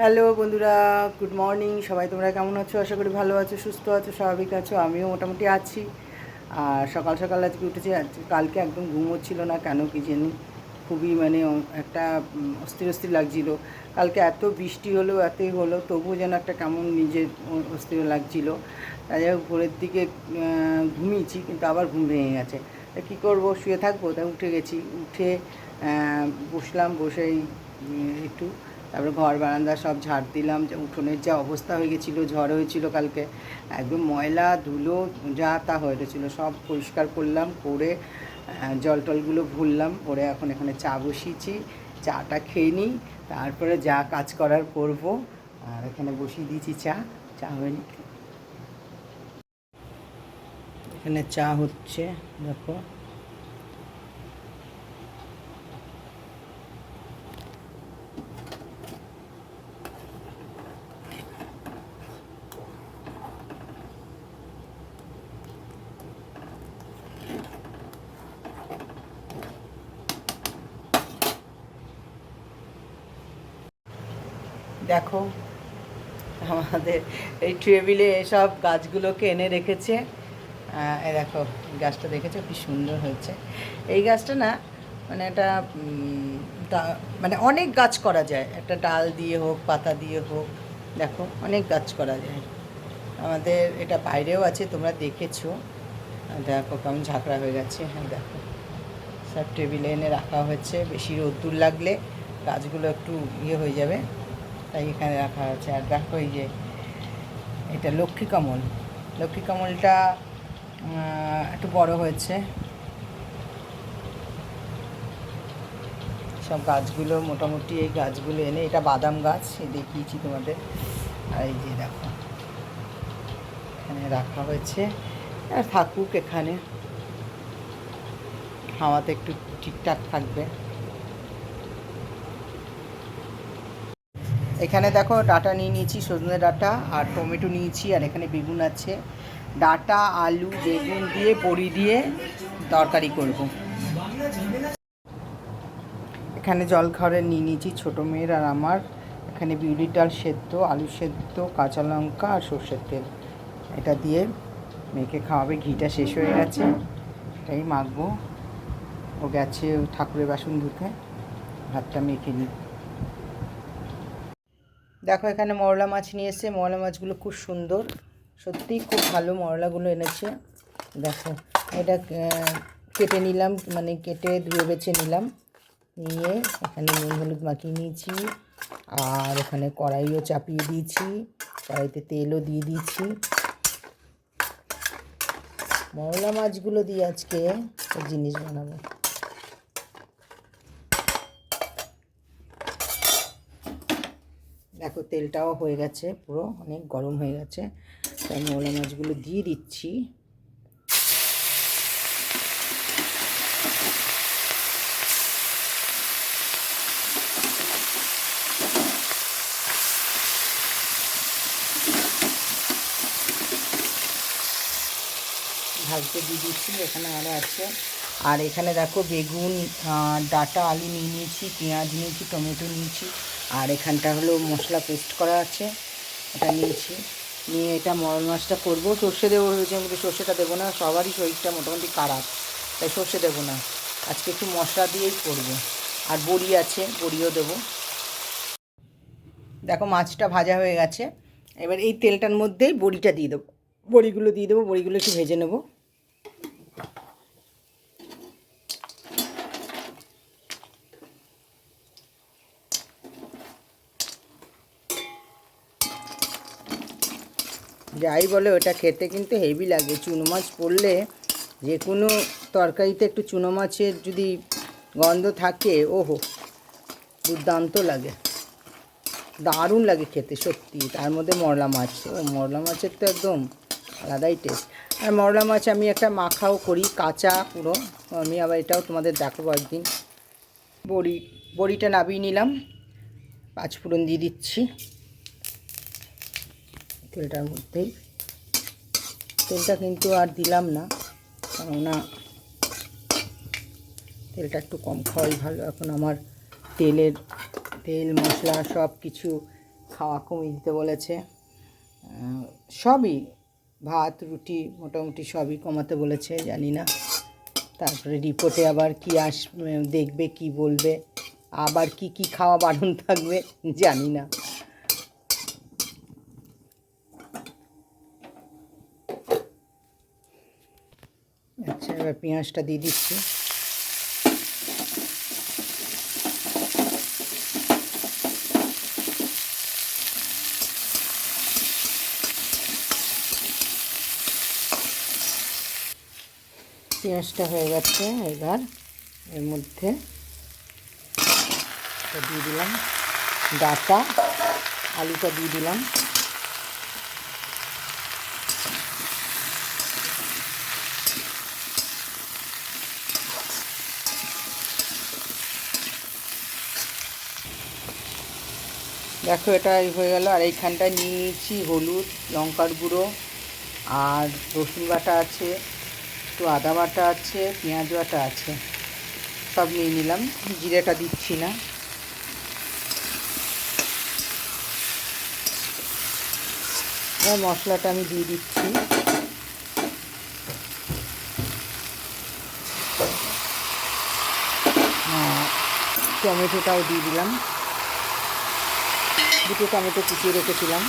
Hello বন্ধুরা, good morning. সবাই তোমরা কেমন আছো? আশা করি ভালো আছো, সুস্থ আছো, স্বাভাবিক আছো। আমিও মোটামুটি আছি। আর সকাল সকাল আজকে উঠেছি আজকে কালকে একদম ঘুম হচ্ছিল না, কেন কি জানি? খুবই মানে একটা অস্থির অস্থির লাগছিল। কালকে এত বৃষ্টি হলো এতই হলো, তবুও যেন একটা কেমন নিজের অস্থির লাগছিল। তাই যাই ভোরের দিকে ঘুমিয়েছি, কিন্তু আবার ঘুম ভেঙে গেছে। তা কী করব? শুয়ে থাকব? তাই উঠে গেছি। উঠে বসলাম, বসেই একটু তারপরে ঘর বারান্দা সব ঝাড় দিলাম উঠোনের যা অবস্থা হয়ে গেছিল, ঝড় হয়েছিল কালকে, একদম ময়লা, ধুলো, যা তা হয়ে গেছিল, সব পরিষ্কার করলাম, করে জল টলগুলো ভুললাম পরে এখন এখানে চা বসিয়েছি, চাটা খেয়ে নিই, তারপরে যা কাজ করার করব, আর এখানে বসিয়ে দিয়েছি চা চা হয়ে এখানে চা হচ্ছে, দেখো। দেখো, আমাদের এই টেবিলে এসব গাছগুলোকে এনে রেখেছে। এই দেখো গাছটা দেখেছ? কি সুন্দর হয়েছে। এই গাছটা না মানে এটা মানে অনেক গাছ করা যায়। একটা ডাল দিয়ে হোক, পাতা দিয়ে হোক, দেখো, অনেক গাছ করা যায়। আমাদের এটা বাইরেও আছে, তোমরা দেখেছ। দেখো, কেমন ঝাঁকড়া হয়ে গেছে। হ্যাঁ দেখো। সব টেবিলে এনে রাখা হয়েছে। বেশি রোদ্দুর লাগলে গাছগুলো একটু ইয়ে হয়ে যাবে। তাই এখানে রাখা হয়েছে। আর দেখো এই যে, এটা লক্ষ্মী কমল। লক্ষ্মী কমলটা একটু বড় হয়েছে। সব গাছগুলো, মোটামুটি এই গাছগুলো এনে, এটা বাদাম গাছ দেখিয়েছি তোমাদের। আর এই যে দেখো, এখানে রাখা হয়েছে। আর থাকুক এখানে। হাওয়াতে একটু ঠিকঠাক থাকবে। এখানে দেখো ডাটা নিয়ে নিয়েছি, সজনে ডাটা আর টমেটো নিয়েছি, আর এখানে বেগুন আছে। ডাটা, আলু, বেগুন দিয়ে, বড়ি দিয়ে তরকারি করব। এখানে জল খাওয়ারে নিয়ে নিয়েছি ছোটো মেয়ের আর আমার। এখানে বিউলির ডাল সেদ্ধ, আলু সেদ্ধ, কাঁচা লঙ্কা আর সর্ষের তেল। এটা দিয়ে মেয়েকে খাওয়াবে, ঘিটা শেষ হয়ে গেছে। এটাই মাখবো। ও গেছে ঠাকুরের বাসন ধুতে। ভাতটা মেখে নিই। দেখো, এখানে মরলা মাছ নিয়ে এসছে। মরলা মাছগুলো খুব সুন্দর। সত্যিই খুব ভালো মরলাগুলো এনেছে। দেখো, এটা কেটে নিলাম মানে কেটে ধুয়ে বেছে নিলাম। নিয়ে এখানে নুন হলুদ মাখিয়ে নিয়েছি। আর এখানে কড়াইও চাপিয়ে দিয়েছি। কড়াইতে তেলও দিয়ে দিয়েছি। মরলা মাছগুলো দিয়ে আজকে জিনিস বানাবো। দেখো তেলটাও হয়ে গেছে, পুরো অনেক গরম হয়ে গেছে। তাই মৌলা মাছগুলো দিয়ে দিচ্ছি। ভাজতে দিয়ে দিচ্ছি, এখানে আরও আছে। আর এখানে দেখো বেগুন ডাটা, আলু নিয়ে নিয়েছি, পেঁয়াজ নিয়েছি, টমেটো নিয়েছি। আর এখানটা হলো মশলা পেস্ট করা আছে। এটা নিয়েছি। নিয়ে এটা মরল মাছটা করব। সর্ষে দেবো ভেবেছিলাম, কিন্তু সর্ষেটা দেবো না। সবারই শরীরটা মোটামুটি খারাপ, তাই সর্ষে দেবো না। আজকে একটু মশলা দিয়েই করব। আর বড়ি আছে, বড়িও দেবো। দেখো, মাছটা ভাজা হয়ে গেছে। এবার এই তেলটার মধ্যেই বড়িটা দিয়ে দেবো। বড়িগুলো দিয়ে দেবো, বড়িগুলো একটু ভেজে নেব। যাই বলে, ওটা খেতে কিন্তু হেভি লাগে। চুনো মাছ পড়লে যে কোনো তরকারিতে একটু চুনো মাছের যদি গন্ধ থাকে, ওহো, দুর্দান্ত লাগে। দারুণ লাগে খেতে, সত্যি। তার মধ্যে মরলা মাছ, ও মরলা মাছের তো একদম আলাদাই টেস্ট আর মরলা মাছ আমি একটা মাখাও করি, কাঁচা পুরো। আমি আবার এটাও তোমাদের দেখাবো একদিন। বড়ি, বড়িটা নাবিয়ে নিলাম। পাঁচ পাঁচফোড়ন দিয়ে দিচ্ছি। তেলটার মধ্যেই তেলটা কিন্তু আর দিলাম না, কেননা তেলটা একটু কম খাওয়াই ভালো। এখন আমার তেলের, তেল, মশলা সব কিছু খাওয়া কমিয়ে দিতে বলেছে। সবই ভাত, রুটি মোটামুটি সবই কমাতে বলেছে, জানি না। তারপরে রিপোর্টে আবার কি আস দেখবে, কি বলবে, আবার কি কি খাওয়া বারণ থাকবে, জানি না। এবার পেঁয়াজটা দিয়ে দিচ্ছি। পেঁয়াজটা হয়ে গেছে, এবার এর মধ্যে দিয়ে দিলাম। ডাটা, আলুটা দিয়ে দিলাম। দেখো এটা হয়ে গেল আর এইখানটায় নিয়ে নিয়েছি হলুদ লঙ্কার গুঁড়ো আর রসুন বাটা আছে একটু আদা বাটা আছে পেঁয়াজ বাটা আছে সব নিয়ে নিলাম জিরেটা দিচ্ছি না। মশলাটা আমি দিয়ে দিচ্ছি। আহ, টমেটোটাও দিয়ে দিলাম। দুটো টমেটো কুচিয়ে রেখেছিলাম।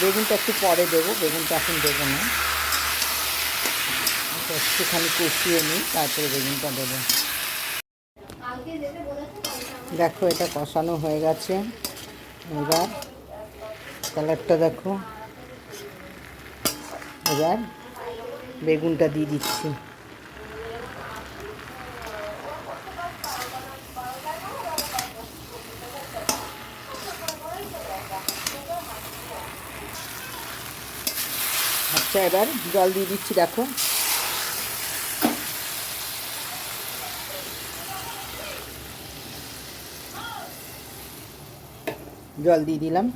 বেগুনটা একটু পরে দেবো, বেগুনটা এখন দেবো না। এটা একটুখানি কষিয়ে নিই, তারপরে বেগুনটা দেবো। দেখো, এটা কষানো হয়ে গেছে। এবার কালারটা দেখো। এবার বেগুনটা দিয়ে দিচ্ছি। আচ্ছা এবার। জল দিয়ে দিচ্ছি, দেখো। জল দিয়ে দিলাম।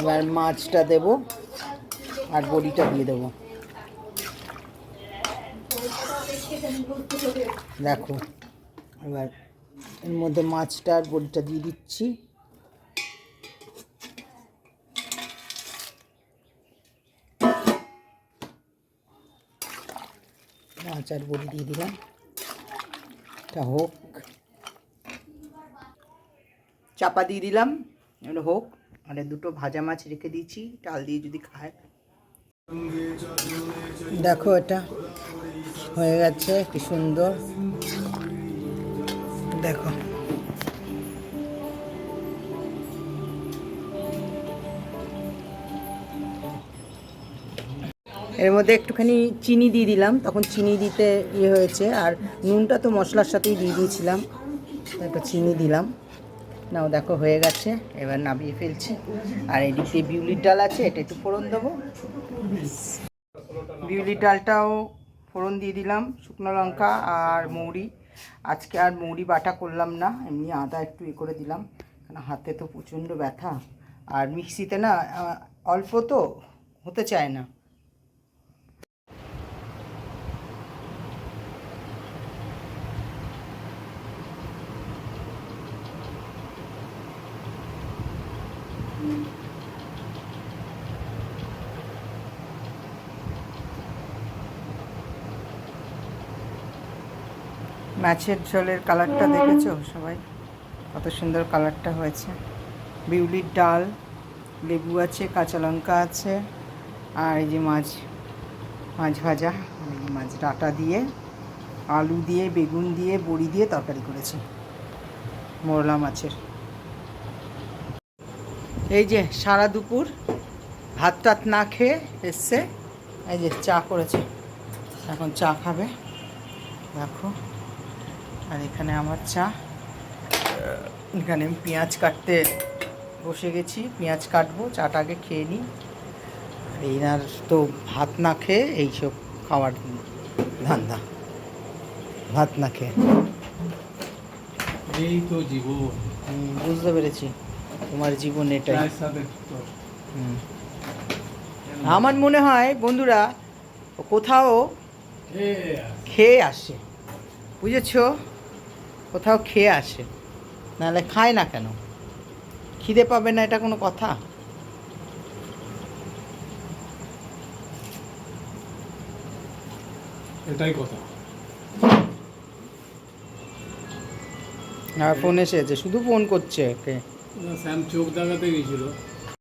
এবার মাছটা দেব আর বড়িটা দিয়ে দেবো। দেখো, এবার এর মধ্যে মাছটা আর বড়িটা দিয়ে দিচ্ছি। মাছ আর বড়ি দিয়ে দিলাম। এটা হোক। চাপা দিয়ে দিলাম। এগুলো হোক। আর দুটো ভাজা মাছ রেখে দিয়েছি। ডাল দিয়ে যদি খায়। দেখো এটা হয়ে গেছে। কি সুন্দর। দেখো। এর মধ্যে একটুখানি চিনি দিয়ে দিলাম, তখন চিনি দিতে ইয়ে হয়েছে, আর নুনটা তো মশলার সাথেই দিয়ে দিয়েছিলাম একটু চিনি দিলাম। নাও দেখো, হয়ে গেছে, এবার নামিয়ে ফেলছি। আর এদিক দিয়ে বিউলির ডাল আছে, এটা একটু ফোড়ন দেবো। বিউলির ডালটাও ফোড়ন দিয়ে দিলাম, শুকনো লঙ্কা আর মৌরি। আজকে আর মৌরি বাটা করলাম না, এমনি আদা একটু এ করে দিলাম কারণ হাতে তো প্রচণ্ড ব্যথা। আর মিক্সিতে না অল্প তো হতে চায় না। মাছের ঝোলের কালারটা দেখেছ সবাই? কত সুন্দর কালারটা হয়েছে। বিউলির ডাল, লেবু আছে, কাঁচা লঙ্কা আছে, আর এই যে মাছ মাছ ভাজা মাছ, ডাটা দিয়ে, আলু দিয়ে, বেগুন দিয়ে, বড়ি দিয়ে তরকারি করেছি মোরলা মাছের। এই যে সারা দুপুর ভাত টাত না খেয়ে এসছে, এই যে চা করেছে, এখন চা খাবে, দেখো। আর এখানে আমার চা। এখানে আমি পেঁয়াজ কাটতে বসে গেছি। পেঁয়াজ কাটবো চাটা আগে খেয়ে নিই। আর এনার তো ভাত না খেয়ে এইসব খাওয়ার ধান্দা। ভাত না খেয়ে। এই তো জীবন। বুঝতে পেরেছি। তোমার জীবন এটাই। আমার মনে হয় বন্ধুরা কোথাও খেয়ে আসে। বুঝেছ? কোথাও খেয়ে আসে। নাহলে খায় না কেন? খিদে পাবে না এটা কোনো কথা? এটাই কথা। আর ফোন এসেছে শুধু ফোন করছে ওকে স্যাম চোখ দেখাতে গেছিল।